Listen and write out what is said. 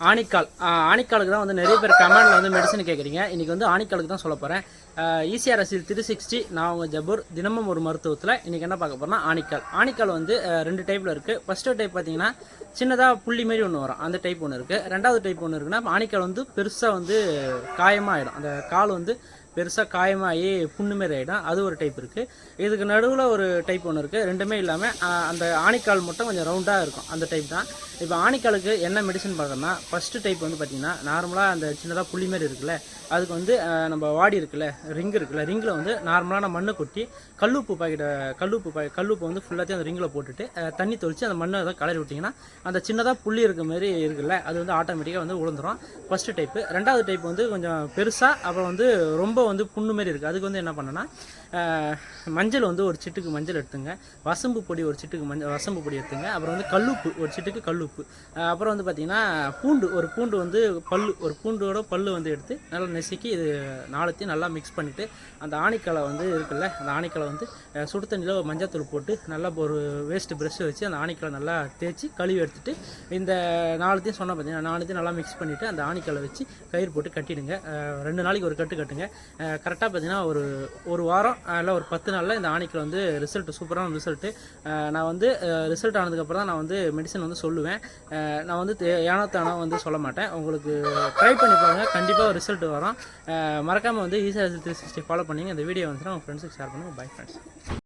ஆணிக்கால் ஆணிக்காலுக்கு தான் வந்து நிறைய பேர் கமெண்டில் வந்து மெடிசன் கேட்குறீங்க இன்றைக்கி வந்து ஆணிக்காலுக்கு தான் சொல்ல போகிறேன் ஈசிஆர் அரசியல் த்ரீ சிக்ஸ்டி நான் உங்கள் ஜபூர் தினமும் ஒரு மருத்துவத்தில் இன்றைக்கி என்ன பார்க்க போகிறோம்னா ஆணிக்கால். ஆணிக்கால் வந்து ரெண்டு டைப்பில் இருக்குது ஃபஸ்ட்டு டைப் பார்த்தீங்கன்னா சின்னதாக புள்ளி மாரி ஒன்று வரும். அந்த டைப் ஒன்று இருக்குது ரெண்டாவது டைப் ஒன்று இருக்குன்னா ஆணிக்கால் வந்து பெருசாக வந்து காயமாக ஆகிடும் அந்த கால் வந்து பெருசாக காயமாகி புண்ணு மாரி ஆகிடும் அது ஒரு டைப் இருக்குது இதுக்கு நடுவில் ஒரு டைப் ஒன்று இருக்குது ரெண்டுமே இல்லாமல் அந்த ஆணிக்கால் மட்டும் கொஞ்சம் ரவுண்டாக இருக்கும். அந்த டைப் தான். இப்போ ஆணிக்காலுக்கு என்ன மெடிசன் பண்ணுறோம்னா ஃபஸ்ட்டு டைப் வந்து பார்த்திங்கன்னா நார்மலாக அந்த சின்னதாக புள்ளி மாரி இருக்குல்ல அதுக்கு வந்து நம்ம வாடி இருக்குல்ல ரிங் இருக்குல்ல ரிங்கில் வந்து நார்மலான மண்ணை கொட்டி கல்லுப்பு பாக்கெட்டை கல்லுப்பு பா கல்லுப்பு வந்து ஃபுல்லாத்தையும் அந்த ரிங்கில் போட்டுட்டு தண்ணி தொளித்து அந்த மண்ணை அதை கலரி விட்டிங்கன்னா அந்த சின்னதாக புள்ளி இருக்க மாதிரி இருக்குல்ல அது வந்து ஆட்டோமேட்டிக்காக வந்து உளுந்துரும். ஃபஸ்ட்டு டைப்பு ரெண்டாவது டைப் வந்து கொஞ்சம் பெருசாக அப்புறம் வந்து ரொம்ப வந்து புண்ணு மாரி இருக்குது அதுக்கு வந்து என்ன பண்ணேன்னா மஞ்சள் வந்து ஒரு சிட்டுக்கு மஞ்சள் எடுத்துங்க. வசம்பு பொடி ஒரு சிட்டுக்கு மஞ்சள் வசம்பு பொடி எடுத்துங்க. அப்புறம் வந்து கல்லுப்பு ஒரு சிட்டுக்கு கல்லுப்பு. அப்புறம் வந்து பார்த்திங்கன்னா பூண்டு ஒரு பூண்டு வந்து பல்லு ஒரு பூண்டோட பல்லு வந்து எடுத்து நல்லா நெசுக்கி இது நாளத்தையும் நல்லா மிக்ஸ் பண்ணிவிட்டு அந்த ஆணிக்கலை வந்து இருக்குல்ல அந்த ஆணிக்கலை வந்து சுடு தண்ணியில் மஞ்சத்தூள் போட்டு நல்லா ஒரு வேஸ்ட்டு ப்ரெஷ்ஷை வச்சு அந்த ஆணிக்கலை நல்லா தேய்ச்சி கழுவி எடுத்துட்டு இந்த நாலுத்தையும் சொன்னால் பார்த்தீங்கன்னா நாலுத்தையும் நல்லா மிக்ஸ் பண்ணிவிட்டு அந்த ஆணிக்கலை வச்சு கயிறு போட்டு கட்டிடுங்க. ரெண்டு நாளைக்கு ஒரு கட்டு கட்டுங்க. கரெக்டாக பார்த்தீங்கன்னா ஒரு ஒரு வாரம் இல்லை ஒரு பத்து நாளில் இந்த ஆணிக்கில் வந்து ரிசல்ட் சூப்பரான ரிசல்ட்டு நான் வந்து ரிசல்ட் ஆனதுக்கப்புறம் தான் நான் வந்து மெடிசன் வந்து சொல்லுவேன். நான் வந்து தே- ஏனோ தானோ வந்து சொல்ல மாட்டேன். உங்களுக்கு ட்ரை பண்ணி பாருங்கள் கண்டிப்பாக ரிசல்ட் வரும். மறக்காமல் வந்து ஈஸியாக த்ரீ சிக்ஸ்டி ஃபாலோ பண்ணிங்க. இந்த வீடியோ வந்து உங்கள் ஃப்ரெண்ட்ஸுக்கு ஷேர் பண்ணுங்கள் பை ஃப்ரெண்ட்ஸ்